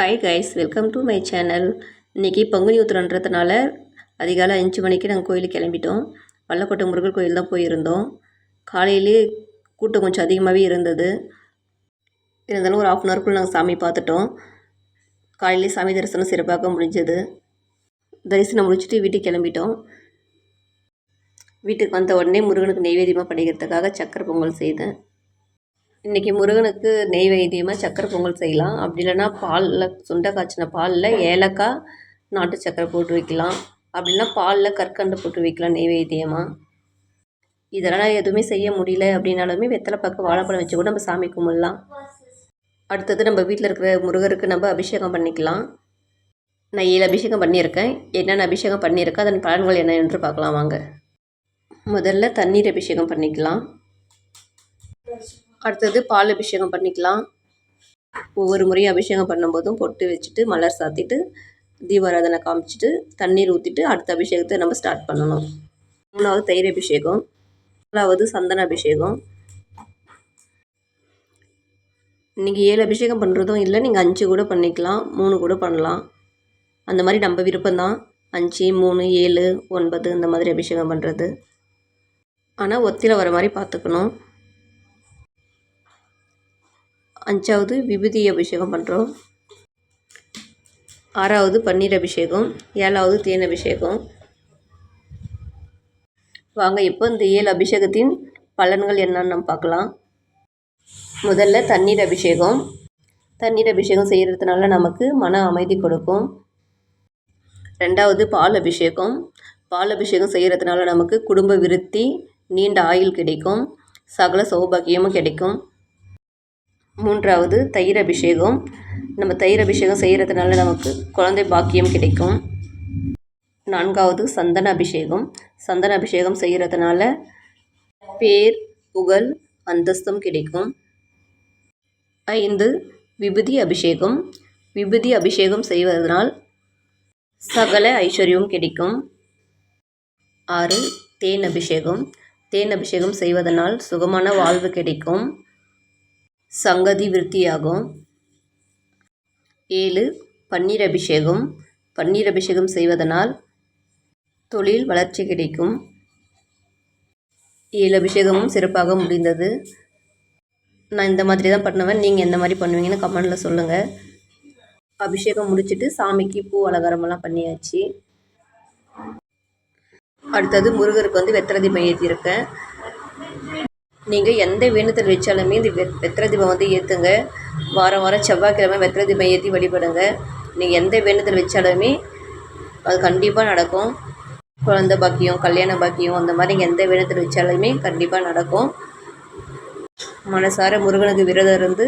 Hi guys welcome to my channel இன்றைக்கி பங்குனி உத்திரன்றதுனால அதிகாலை அஞ்சு மணிக்கு நாங்கள் கோயிலுக்கு கிளம்பிட்டோம். வல்லக்கோட்டை முருகர் கோயில் தான் போயிருந்தோம். காலையிலே கூட்டம் கொஞ்சம் அதிகமாகவே இருந்தது. இருந்தாலும் ஒரு ஆஃப் அன் ஹவர்க்குள்ளே நாங்கள் சாமி பார்த்துட்டோம். காலையிலே சாமி தரிசனம் சிறப்பாக முடிஞ்சது. தரிசனம் முடிச்சுட்டு வீட்டுக்கு கிளம்பிட்டோம். வீட்டுக்கு வந்த உடனே முருகனுக்கு நெய்வேதியமாக பண்ணிக்கிறதுக்காக சக்கரை பொங்கல் செய்தேன். இன்றைக்கி முருகனுக்கு நெய் வைத்தியமாக சக்கரை பொங்கல் செய்யலாம். அப்படி இல்லைன்னா பாலில் சுண்டை காய்ச்சின பாலில் ஏலக்காய் நாட்டு சக்கரை போட்டு வைக்கலாம். அப்படின்னா பாலில் கற்கண்டு போட்டு வைக்கலாம் நெய்வேத்தியமாக இதெல்லாம் எதுவுமே செய்ய முடியல அப்படின்னாலுமே வெத்தலை பக்கம் வாழைப்பழம் வச்சு கூட நம்ம சாமி கும்பிடலாம். அடுத்தது நம்ம வீட்டில் இருக்கிற முருகருக்கு நம்ம அபிஷேகம் பண்ணிக்கலாம். நான் ஏழு அபிஷேகம் பண்ணியிருக்கேன். என்னென்ன அபிஷேகம் பண்ணியிருக்கேன் அதன் பலன்கள் என்ன என்று பார்க்கலாம் வாங்க. முதல்ல தண்ணீர் அபிஷேகம் பண்ணிக்கலாம். அடுத்தது பால் அபிஷேகம் பண்ணிக்கலாம். ஒவ்வொரு முறையும் அபிஷேகம் பண்ணும்போதும் பொட்டு வச்சுட்டு மலர் சாத்திட்டு தீபாராதனை காமிச்சிட்டு தண்ணீர் ஊற்றிட்டு அடுத்த அபிஷேகத்தை நம்ம ஸ்டார்ட் பண்ணணும். மூணாவது தயிர் அபிஷேகம். நாலாவது சந்தன அபிஷேகம். நீங்கள் ஏழு அபிஷேகம் பண்ணுறதும் இல்லை நீங்கள் அஞ்சு கூட பண்ணிக்கலாம் மூணு கூட பண்ணலாம். அந்த மாதிரி நம்ம விருப்பம்தான். அஞ்சு மூணு ஏழு ஒன்பது இந்த மாதிரி அபிஷேகம் பண்ணுறது ஆனால் ஒத்தியில் வர மாதிரி பார்த்துக்கணும். அஞ்சாவது விபூதி அபிஷேகம் பண்ணுறோம் ஆறாவது பன்னீர் அபிஷேகம் ஏழாவது தேன் அபிஷேகம். வாங்க இப்போ இந்த ஏழு அபிஷேகத்தின் பலன்கள் என்னன்னு நம்ம பார்க்கலாம். முதல்ல தண்ணீர் அபிஷேகம். தண்ணீர் அபிஷேகம் செய்கிறதுனால நமக்கு மன அமைதி கொடுக்கும். ரெண்டாவது பால் அபிஷேகம். பால் அபிஷேகம் செய்கிறதுனால நமக்கு குடும்ப விருத்தி நீண்ட ஆயுள் கிடைக்கும். சகல சௌபாகியமும் கிடைக்கும். மூன்றாவது தயிர் அபிஷேகம் நம்ம தயிர் அபிஷேகம் செய்கிறதுனால நமக்கு குழந்தை பாக்கியம் கிடைக்கும். நான்காவது சந்தன அபிஷேகம் சந்தன அபிஷேகம் செய்கிறதுனால பேர் புகழ் அந்தஸ்தும் கிடைக்கும். ஐந்து விபூதி அபிஷேகம். விபூதி அபிஷேகம் செய்வதனால் சகல ஐஸ்வர்யமும் கிடைக்கும். ஆறு தேன் அபிஷேகம். தேன் அபிஷேகம் செய்வதனால் சுகமான வாழ்வு கிடைக்கும். சங்கதி விருத்தியாகும். ஏழு பன்னீர் அபிஷேகம். பன்னீர் அபிஷேகம் செய்வதனால் தொழில் வளர்ச்சி கிடைக்கும். ஏழு அபிஷேகமும் சிறப்பாக முடிந்தது. நான் இந்த மாதிரி தான் பண்ணுவேன். நீங்கள் எந்த மாதிரி பண்ணுவீங்கன்னு கமெண்டில் சொல்லுங்கள் அபிஷேகம் முடிச்சுட்டு சாமிக்கு பூ அலங்காரமெல்லாம் பண்ணியாச்சு. அடுத்தது முருகருக்கு வந்து வெத்தலை தீபம் நீங்கள் எந்த வேண்டுதல் வச்சாலுமே இந்த வெ வெத்திர தீபம் வந்து ஏற்றுங்க வாரம் வாரம் செவ்வாய்க்கிழமை வெத்திர தீபம் ஏற்றி வழிபடுங்க. நீங்கள் எந்த வேண்டுதல் வச்சாலுமே அது கண்டிப்பாக நடக்கும். குழந்த பாக்கியம் கல்யாண பாக்கியம் அந்த மாதிரி நீங்கள் எந்த வேண்டுதல் வச்சாலுமே கண்டிப்பாக நடக்கும். மனசார முருகனுக்கு விரதம் இருந்து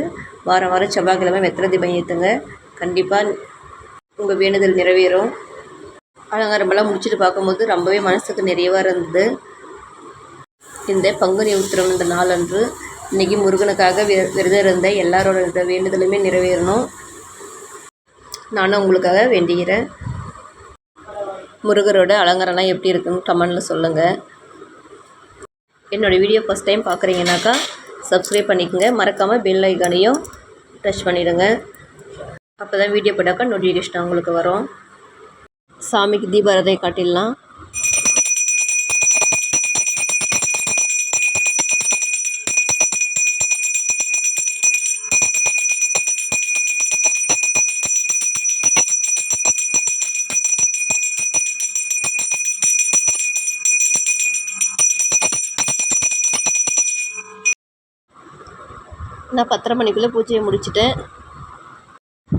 வாரம் வாரம் செவ்வாய்க்கிழமை வெத்திர தீபம் ஏற்றுங்க கண்டிப்பாக உங்கள் வேண்டுதல் நிறைவேறும். அலங்காரமெல்லாம் முடிச்சுட்டு பார்க்கும்போது ரொம்பவே மனசுக்கு நிறைவாக இருந்தது. இந்த பங்குனி உத்திரம் இந்த நாளன்று இன்றைக்கி முருகனுக்காக விரதம் இருந்த எல்லாரோட வேண்டுதலுமே நிறைவேறணும். நானும் உங்களுக்காக வேண்டிக்கிறேன் முருகரோட அலங்காரம்லாம் எப்படி இருக்குன்னு கமெண்டில் சொல்லுங்கள் என்னோடய வீடியோ ஃபஸ்ட் டைம் பார்க்குறீங்கனாக்கா சப்ஸ்கிரைப் பண்ணிக்கோங்க. மறக்காமல் பெல் ஐக்கானையும் டச் பண்ணிவிடுங்க அப்போ தான் வீடியோ போட்டாக்கா நோட்டிஃபிகேஷன் உங்களுக்கு வரும். சாமிக்கு தீபாரதை காட்டிடலாம். நான் பத்தரை மணிக்குள்ளே பூஜையை முடிச்சிட்டேன்.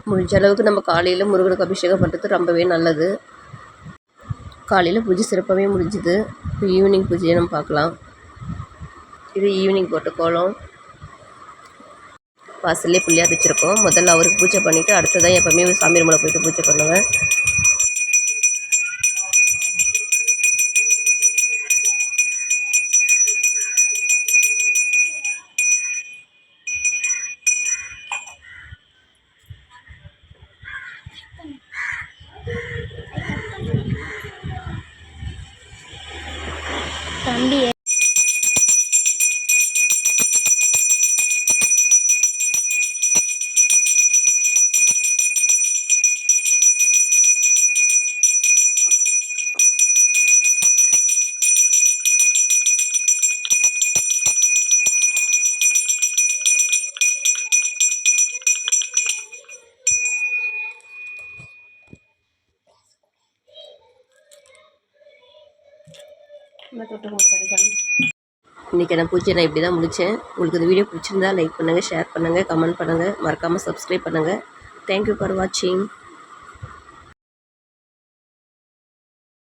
முடிஞ்ச அளவுக்கு நம்ம காலையில் முருகனுக்கு அபிஷேகம் பண்ணுறது ரொம்பவே நல்லது. காலையில் பூஜை சிறப்பாகவே முடிஞ்சுது. இப்போ ஈவினிங் பூஜையை நம்ம பார்க்கலாம். இது ஈவினிங் போட்ட கோலம் வாசல்லே பிள்ளையார் வச்சுருக்கோம் முதல்ல அவருக்கு பூஜை பண்ணிவிட்டு அடுத்ததான் எப்போவுமே சாமி ரூமில் போயிட்டு பூஜை பண்ணுவேன். 脸 இன்றைக்கி தொட்டு கொண்டு பூஜை நான் இப்படி தான் முடித்தேன் உங்களுக்கு இந்த வீடியோ பிடிச்சிருந்தா லைக் பண்ணுங்கள் ஷேர் பண்ணுங்கள் கமெண்ட் பண்ணுங்கள் மறக்காமல் சப்ஸ்கிரைப் பண்ணுங்கள் தேங்க்யூ ஃபார் வாட்சிங்